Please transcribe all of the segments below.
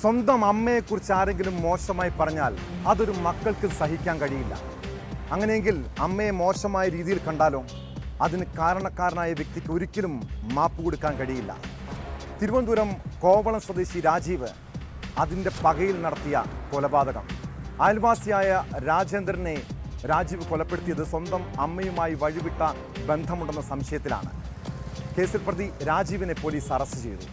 സ്വന്തം അമ്മയെക്കുറിച്ച് ആരെങ്കിലും മോശമായി പറഞ്ഞാൽ അതൊരു മക്കൾക്ക് സഹിക്കാൻ കഴിയില്ല. അങ്ങനെയെങ്കിൽ അമ്മയെ മോശമായ രീതിയിൽ കണ്ടാലോ? അതിന് കാരണക്കാരനായ വ്യക്തിക്ക് ഒരിക്കലും മാപ്പ് കൊടുക്കാൻ കഴിയില്ല. തിരുവനന്തപുരം കോവളം സ്വദേശി രാജീവ് അതിന്റെ പകയിൽ നടത്തിയ കൊലപാതകം. അയൽവാസിയായ രാജേന്ദ്രനെ രാജീവ് കൊലപ്പെടുത്തിയത് സ്വന്തം അമ്മയുമായി വഴിവിട്ട ബന്ധമുണ്ടെന്ന സംശയത്തിലാണ്. കേസിൽ പ്രതി രാജീവിനെ പോലീസ് അറസ്റ്റ് ചെയ്തു.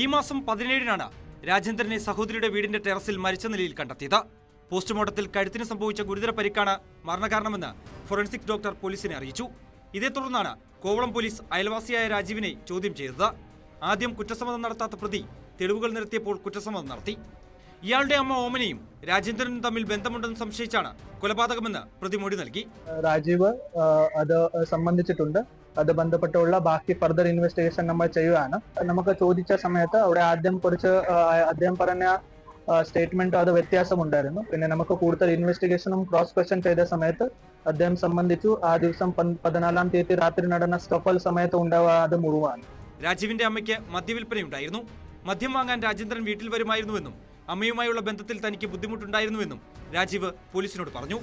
ഈ മാസം പതിനേഴിനാണ് രാജേന്ദ്രനെ സഹോദരിയുടെ വീടിന്റെ ടെറസിൽ മരിച്ച നിലയിൽ കണ്ടെത്തിയത്. പോസ്റ്റ്മോർട്ടത്തിൽ കഴുത്തിന് സംഭവിച്ച ഗുരുതര പരിക്കാണ് മരണകാരണമെന്ന് ഫോറൻസിക് ഡോക്ടർ പോലീസിനെ അറിയിച്ചു. ഇതേ തുടർന്നാണ് കോവളം പോലീസ് അയൽവാസിയായ രാജീവിനെ ചോദ്യം ചെയ്തത്. ആദ്യം കുറ്റസമ്മതം നടത്താത്ത പ്രതി തെളിവുകൾ നിരത്തിയപ്പോൾ കുറ്റസമ്മതം നടത്തി. ഇയാളുടെ അമ്മ ഓമനയും രാജേന്ദ്രനും തമ്മിൽ ബന്ധമുണ്ടെന്ന് സംശയിച്ചാണ് കൊലപാതകമെന്ന് പ്രതി മൊഴി നൽകി. രാജീവ് അത് സംബന്ധിച്ചിട്ടുണ്ട്. അത് ബന്ധപ്പെട്ടുള്ള ബാക്കി ഫർദർ ഇൻവെസ്റ്റിഗേഷൻ നമ്മൾ ചെയ്യുകയാണ് നമുക്ക് ചോദിച്ച സമയത്ത് അവിടെ ആദ്യം കുറച്ച് അദ്ദേഹം പറഞ്ഞ സ്റ്റേറ്റ്മെന്റ് അത് വ്യത്യാസമുണ്ടായിരുന്നു. പിന്നെ നമുക്ക് കൂടുതൽ ഇൻവെസ്റ്റിഗേഷനും ക്രോസ് ക്വസ്റ്റൻ ചെയ്ത സമയത്ത് അദ്ദേഹം സംബന്ധിച്ചു ആ ദിവസം പതിനാലാം തീയതി രാത്രി നടന്ന സ്കഫൽ സമയത്ത് ഉണ്ടാവുക അത് മുഴുവാണ്. രാജീവിന്റെ അമ്മയ്ക്ക് മദ്യവിൽപ്പനയുണ്ടായിരുന്നു. മദ്യം വാങ്ങാൻ രാജേന്ദ്രൻ വീട്ടിൽ വരുമായിരുന്നുവെന്നും അമ്മയുമായുള്ള ബന്ധത്തിൽ തനിക്ക് ബുദ്ധിമുട്ടുണ്ടായിരുന്നുവെന്നും രാജീവ് പോലീസിനോട് പറഞ്ഞു.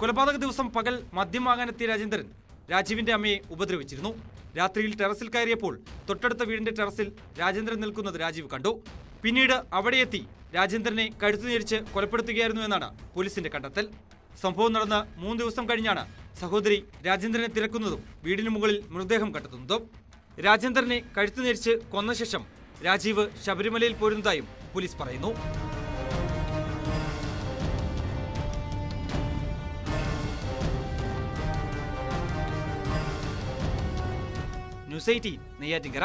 കൊലപാതക ദിവസം പകൽ മദ്യം വാങ്ങാനെത്തിയ രാജേന്ദ്രൻ രാജീവിന്റെ അമ്മയെ ഉപദ്രവിച്ചിരുന്നു. രാത്രിയിൽ ടെറസിൽ കയറിയപ്പോൾ തൊട്ടടുത്ത വീടിന്റെ ടെറസിൽ രാജേന്ദ്രൻ നിൽക്കുന്നത് രാജീവ് കണ്ടു. പിന്നീട് അവിടെയെത്തി രാജേന്ദ്രനെ കഴുത്തു ഞെരിച്ച് കൊലപ്പെടുത്തുകയായിരുന്നു എന്നാണ് പോലീസിന്റെ കണ്ടെത്തൽ. സംഭവം നടന്ന് മൂന്ന് ദിവസം കഴിഞ്ഞാണ് സഹോദരി രാജേന്ദ്രനെ തിരക്കുന്നതും വീടിന് മുകളിൽ മൃതദേഹം കണ്ടെത്തുന്നതും. രാജേന്ദ്രനെ കഴുത്തു ഞെരിച്ച് കൊന്ന ശേഷം രാജീവ് ശബരിമലയിൽ പോരുന്നതായും പോലീസ് പറയുന്നു. News eighteen Neyyattinkara